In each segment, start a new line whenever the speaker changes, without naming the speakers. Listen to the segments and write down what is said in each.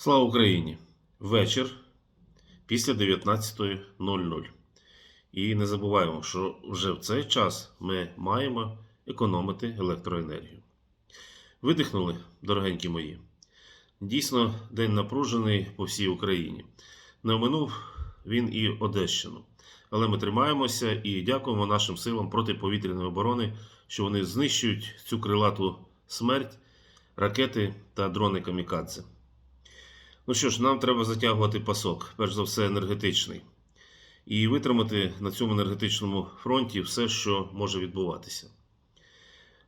Слава Україні! Вечір після 19.00. І не забуваємо, що вже в цей час ми маємо економити електроенергію. Видихнули, дорогенькі мої. Дійсно, день напружений по всій Україні. Не оминув він і Одещину. Але ми тримаємося і дякуємо нашим силам протиповітряної оборони, що вони знищують цю крилату смерть, ракети та дрони камікадзе. Ну що ж, нам треба затягувати пасок, перш за все, енергетичний, і витримати на цьому енергетичному фронті все, що може відбуватися.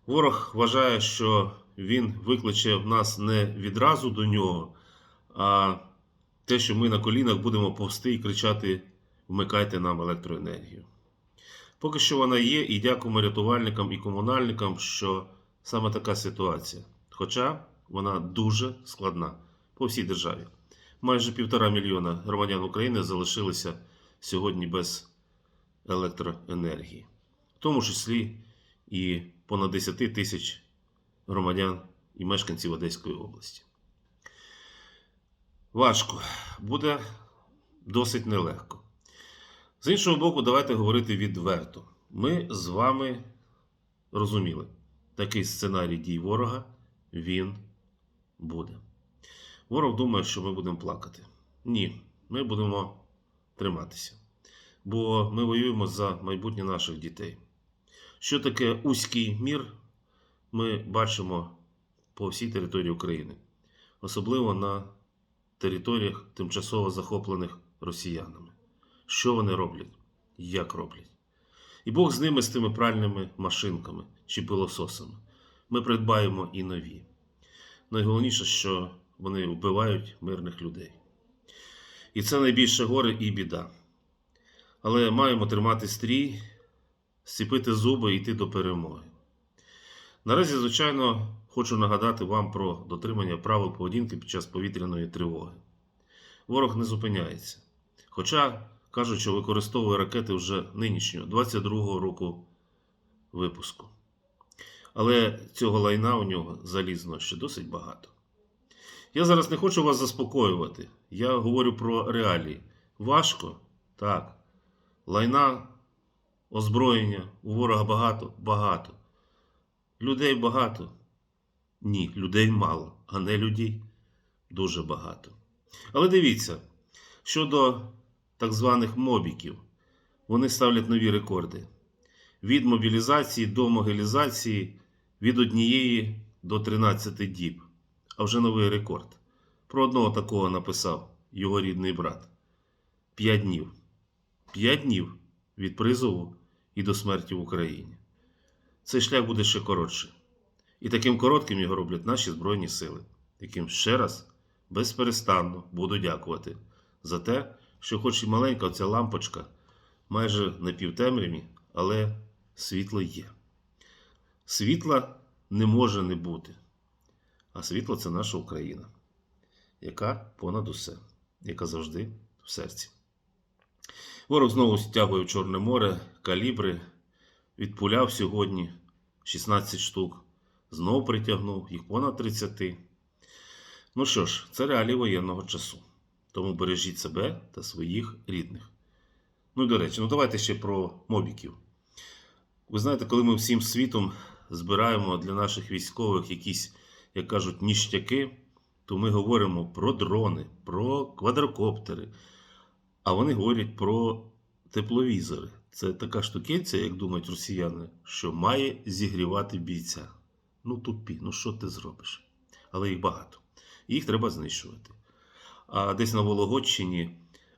Ворог вважає, що він викличе в нас не відразу до нього, а те, що ми на колінах будемо повсти і кричати: вмикайте нам електроенергію. Поки що вона є, і дякуємо рятувальникам і комунальникам, що саме така ситуація. Хоча вона дуже складна по всій державі. Майже півтора мільйона громадян України залишилися сьогодні без електроенергії, в тому числі і понад 10 тисяч громадян і мешканців Одеської області. Важко, буде досить нелегко. З іншого боку, давайте говорити відверто. Ми з вами розуміли, такий сценарій дій ворога він буде. Ворог думає, що ми будемо плакати. Ні, ми будемо триматися. Бо ми воюємо за майбутнє наших дітей. Що таке узький мір, ми бачимо по всій території України, особливо на територіях, тимчасово захоплених росіянами. Що вони роблять? Як роблять? І Бог з ними, з тими пральними машинками чи пилососами. Ми придбаємо і нові. Найголовніше, що вони вбивають мирних людей. І це найбільше горе і біда. Але маємо тримати стрій, зціпити зуби і йти до перемоги. Наразі, звичайно, хочу нагадати вам про дотримання правил поведінки під час повітряної тривоги. Ворог не зупиняється. Хоча кажуть, що використовує ракети вже нинішнього, 22-го року випуску. Але цього лайна у нього залізно ще досить багато. Я зараз не хочу вас заспокоювати. Я говорю про реалії. Важко? Так. Лайна, озброєння, у ворога багато? Багато. Людей багато? Ні, людей мало, а не людей дуже багато. Але дивіться, щодо так званих мобіків, вони ставлять нові рекорди. Від мобілізації до могилізації від однієї до 13 діб а вже новий рекорд. Про одного такого написав його рідний брат. П'ять днів. П'ять днів від призову і до смерті в Україні. Цей шлях буде ще коротший. І таким коротким його роблять наші Збройні Сили, яким ще раз безперестанно буду дякувати за те, що, хоч і маленька оця лампочка, майже на півтемряві, але світло є. Світла не може не бути. А світло це наша Україна, яка понад усе, яка завжди в серці. Ворог знову стягує в Чорне море калібри, відпуляв сьогодні 16 штук, знову притягнув їх понад 30. Ну що ж, це реалії воєнного часу. Тому бережіть себе та своїх рідних. Ну і до речі, ну давайте ще про мобіків. Ви знаєте, коли ми всім світом збираємо для наших військових якісь як кажуть, ніштяки, то ми говоримо про дрони, про квадрокоптери. А вони говорять про тепловізори. Це така штукенця, як думають росіяни, що має зігрівати бійця. Ну, тупі, ну що ти зробиш? Але їх багато. Їх треба знищувати. А десь на Вологодщині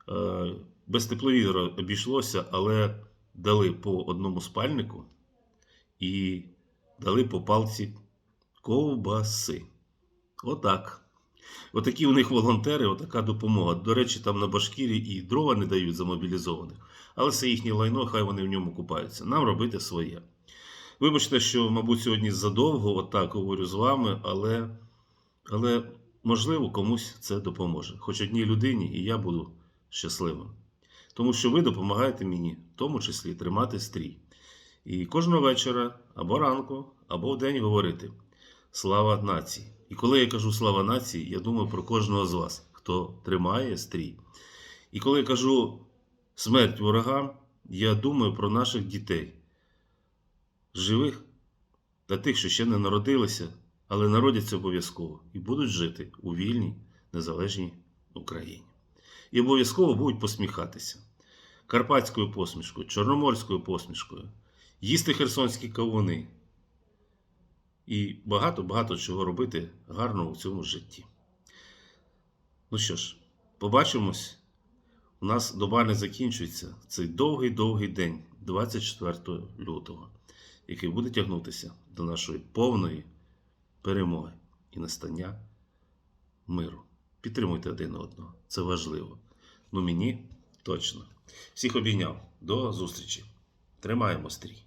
е, без тепловізора обійшлося, але дали по одному спальнику і дали по палці ковбаси. Отак. Отакі у них волонтери, отака допомога. До речі, там на Башкірі і дрова не дають за мобілізованих. Але це їхнє лайно, хай вони в ньому купаються. Нам робити своє. Вибачте, що, мабуть, сьогодні задовго отак говорю з вами, але, але можливо комусь це допоможе. Хоч одній людині, і я буду щасливим. Тому що ви допомагаєте мені, в тому числі, тримати стрій. І кожного вечора або ранку, або в день говорити. Слава нації! І коли я кажу слава нації, я думаю про кожного з вас, хто тримає стрій. І коли я кажу смерть ворогам, я думаю про наших дітей, живих та тих, що ще не народилися, але народяться обов'язково і будуть жити у вільній, незалежній Україні. І обов'язково будуть посміхатися карпатською посмішкою, чорноморською посмішкою, їсти херсонські кавуни і багато-багато чого робити гарного у цьому житті. Ну що ж, побачимось. У нас доба не закінчується. Цей довгий-довгий день, 24 лютого, який буде тягнутися до нашої повної перемоги і настання миру. Підтримуйте один одного. Це важливо. Ну мені точно. Всіх обійняв. До зустрічі. Тримаємо стрій.